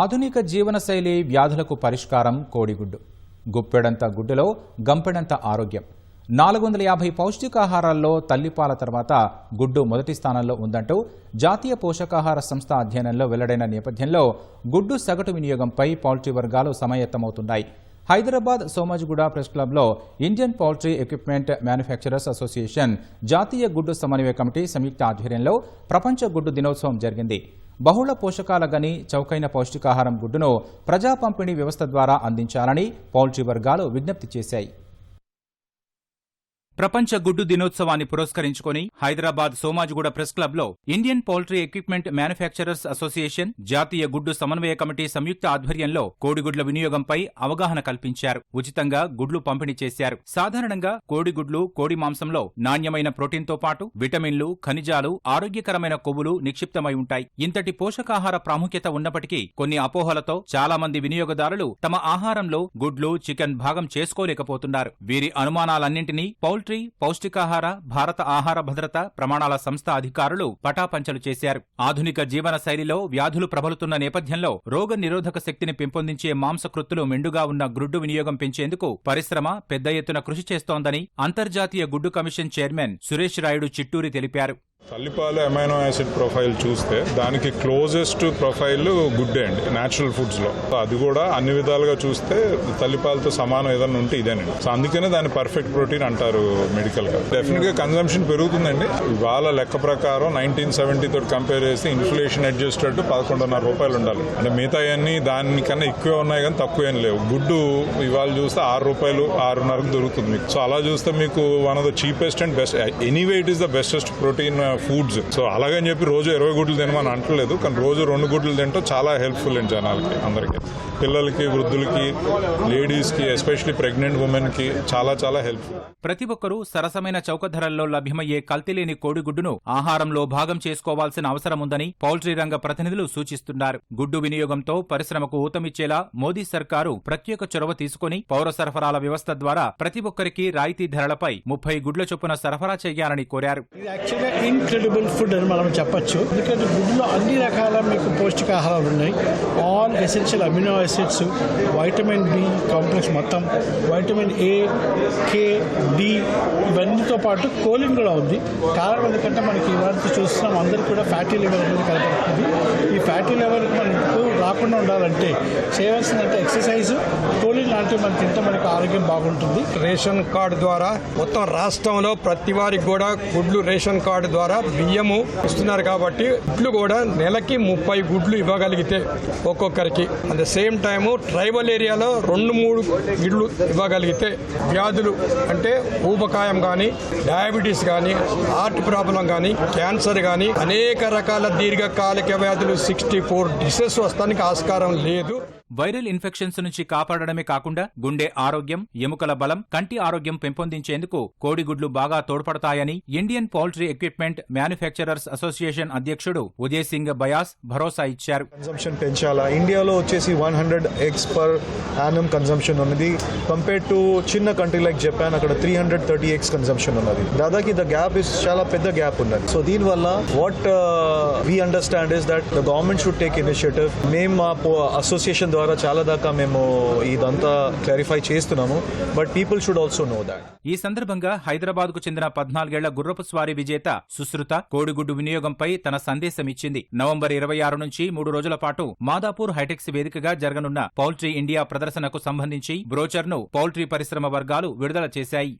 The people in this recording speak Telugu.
ఆధునిక జీవనశైలి వ్యాధులకు పరిష్కారం కోడిగుడ్డు. గుప్పెడంత గుడ్డులో గంపెడంత ఆరోగ్యం. నాలుగు వందల యాభై పౌష్టికాహారాల్లో తల్లిపాల తర్వాత గుడ్డు మొదటి స్థానంలో ఉందంటూ జాతీయ పోషకాహార సంస్థ అధ్యయనంలో వెల్లడైన నేపథ్యంలో గుడ్డు సగటు వినియోగంపై పౌల్ట్రీ వర్గాలు సమాయత్తమవుతున్నాయి. హైదరాబాద్ సోమాజిగూడ ప్రెస్ క్లబ్లో Indian poultry equipment manufacturers association జాతీయ గుడ్డు సమన్వయ కమిటీ సంయుక్త ఆధ్వర్యంలో ప్రపంచ గుడ్డు దినోత్సవం జరిగింది. బహుళ పోషకాల గని చౌకైన పౌష్టికాహారం గుడ్డును ప్రజా పంపిణీ వ్యవస్థ ద్వారా అందించాలని పౌల్ట్రీ వర్గాలు విజ్ఞప్తి చేశాయి. ప్రపంచ గుడ్డు దినోత్సవాన్ని పురస్కరించుకొని హైదరాబాద్ సోమాజిగూడ ప్రెస్ క్లబ్లో Indian poultry equipment manufacturers association జాతీయ గుడ్డు సమన్వయ కమిటీ సంయుక్త ఆధ్వర్యంలో కోడిగుడ్ల వినియోగంపై అవగాహన కల్పించారు. ఉచితంగా గుడ్లు పంపిణీ చేశారు. సాధారణంగా కోడిగుడ్లు కోడి మాంసంలో నాణ్యమైన ప్రోటీన్తో పాటు విటమిన్లు ఖనిజాలు ఆరోగ్యకరమైన కొవ్వులు నిక్షిప్తమై ఉంటాయి. ఇంతటి పోషకాహార ప్రాముఖ్యత ఉన్నప్పటికీ కొన్ని అపోహలతో చాలా మంది వినియోగదారులు తమ ఆహారంలో గుడ్లు చికెన్ భాగం చేసుకోలేకపోతున్నారు. వీరి అనుమానాలన్నింటినీ పౌల్ట్రీ పౌష్టికాహార భారత ఆహార భద్రత ప్రమాణాల సంస్థ అధికారులు పటాపంచలు చేశారు. ఆధునిక జీవన శైలిలో వ్యాధులు ప్రబలుతున్న నేపథ్యంలో రోగ నిరోధక శక్తిని పెంపొందించే మాంసకృత్తులు మెండుగా ఉన్న గుడ్డు వినియోగం పెంచేందుకు పరిశ్రమ పెద్ద ఎత్తున కృషి చేస్తోందని అంతర్జాతీయ గుడ్డు కమిషన్ చైర్మన్ సురేష్ రాయుడు చిట్టూరి తెలిపారు. తల్లిపాలు అమైనో యాసిడ్ ప్రొఫైల్ చూస్తే దానికి క్లోజెస్ట్ ప్రొఫైల్ గుడ్డే అండి న్యాచురల్ ఫుడ్స్లో. సో అది కూడా అన్ని విధాలుగా చూస్తే తల్లిపాలతో సమానం ఏదైనా ఉంటే ఇదేనండి. సో అందుకనే దాన్ని పర్ఫెక్ట్ ప్రోటీన్ అంటారు మెడికల్గా. డెఫినెట్గా కన్సంప్షన్ పెరుగుతుందండి. ఇవాళ లెక్క ప్రకారం నైన్టీన్ సెవెంటీ తోటి కంపేర్ చేస్తే ఇన్ఫ్లేషన్ అడ్జస్టెడ్ పదకొండున్నర రూపాయలు ఉండాలి. అంటే మిగతా అన్ని దానికన్నా ఎక్కువే ఉన్నాయి కానీ తక్కువ ఏం లేవు. గుడ్డు ఇవాళ చూస్తే ఆరు రూపాయలు ఆరున్నరకు దొరుకుతుంది మీకు. సో అలా చూస్తే మీకు one of the cheapest and best anyway it is the bestest protein foods so అలాగని చెప్పి రోజు ఇరవై గుడ్లు తినమని అంటలేదు. కానీ రోజు రెండు గుడ్లు తింటే చాలా హెల్ప్ఫుల్ అండి జనాలకి అందరికి. పిల్లలకి వృద్ధులకి లేడీస్కి ఎస్పెషల్లీ ప్రెగ్నెంట్ ఉమెన్కి చాలా చాలా హెల్ప్ఫుల్ ప్రతి ఒక్కరూ సరసమైన చౌక ధరల్లో లభ్యమయ్యే కల్తీలేని కోడిగుడ్డును ఆహారంలో భాగం చేసుకోవాల్సిన అవసరం ఉందని పౌల్ట్రీ రంగ ప్రతినిధులు సూచిస్తున్నారు. గుడ్డు వినియోగంతో పరిశ్రమకు ఊతమిచ్చేలా మోదీ సర్కారు ప్రత్యేక చొరవ తీసుకుని పౌర సరఫరాల వ్యవస్థ ద్వారా ప్రతి ఒక్కరికి రాయితీ ధరలపై ముప్పై గుడ్ల చొప్పున సరఫరా చేయాలని కోరారు. ఇన్క్రెడిబుల్ ఫుడ్ అని మనం చెప్పొచ్చు. ఎందుకంటే గుడ్లో అన్ని రకాల మీకు పౌష్టికాహారాలు ఉన్నాయి. All essential amino acids vitamin B complex మొత్తం వైటమిన్ ఏ కే డి ఇవన్నీతో పాటు కోలింగ్ కూడా ఉంది. కారణం ఎందుకంటే మనకి ఇవాళ చూస్తున్నాం అందరికీ కూడా ఫ్యాటీ లెవెల్ అనేది కనపడుతుంది. ఈ ఫ్యాటీ లెవెల్ మనకు రాకుండా ఉండాలంటే చేయవలసిందంటే ఎక్సర్సైజ్ కోలింగ్ లాంటివి మనం తింటే మనకి ఆరోగ్యం బాగుంటుంది. రేషన్ కార్డు ద్వారా మొత్తం రాష్ట్రంలో ప్రతి వారికి కూడా గుడ్లు రేషన్ కార్డు ద్వారా బియ్యము ఇస్తున్నారు కాబట్టి గుడ్లు కూడా నెలకి ముప్పై గుడ్లు ఇవ్వగలిగితే ఒక్కొక్కరికి. At the same time tribal ఏరియాలో రెండు మూడు గిడ్లు ఇవ్వగలిగితే వ్యాధులు అంటే ఊబకాయం కానీ డయాబెటీస్ కానీ హార్ట్ ప్రాబ్లం కానీ క్యాన్సర్ కానీ అనేక రకాల దీర్ఘకాలిక వ్యాధులు సిక్స్టీ ఫోర్ డిసెస్ వస్తానికి ఆస్కారం లేదు. వైరల్ ఇన్ఫెక్షన్స్ నుంచి కాపాడడమే కాకుండా గుండె ఆరోగ్యం ఎముకల బలం కంటి ఆరోగ్యం పెంపొందించేందుకు కోడిగుడ్లు బాగా తోడ్పడతాయని Indian poultry equipment manufacturers association అధ్యక్షుడు ఉదయ్ సింగ్ బయాస్ భరోసా ఇచ్చారు. కన్సంప్షన్ పెంచాలా? ఇండియాలో వచ్చేసి one hundred eggs per annum consumption ఉన్నది. కంపేర్ టు చిన్న కంట్రీ లైక్ జపాన్ అక్కడ three hundred thirty eggs consumption ఉన్నది. దాదాపు ద గ్యాప్ ఇస్ చాలా పెద్ద గ్యాప్ ఉన్నది. సో దీనివల్ల what we understand is that the government should take initiative మేము మా అసోసియేషన్ ద్వారా ద్వారా చాలా దాకా మేము ఇదంతా క్లారిఫై చేస్తున్నాము. But people should also know that ఈ సందర్భంగా హైదరాబాద్కు చెందిన పద్నాలుగేళ్ళ గుర్రపు స్వారీ విజేత సుశ్రుత కోడిగుడ్డు వినియోగంపై తన సందేశం ఇచ్చింది. నవంబర్ ఇరవై ఆరు నుంచి మూడు రోజుల పాటు మాదాపూర్ హైటెక్స్ వేదికగా జరగనున్న పౌల్ట్రీ ఇండియా ప్రదర్శనకు సంబంధించి బ్రోచర్ను పౌల్ట్రీ పరిశ్రమ వర్గాలు విడుదల చేశాయి.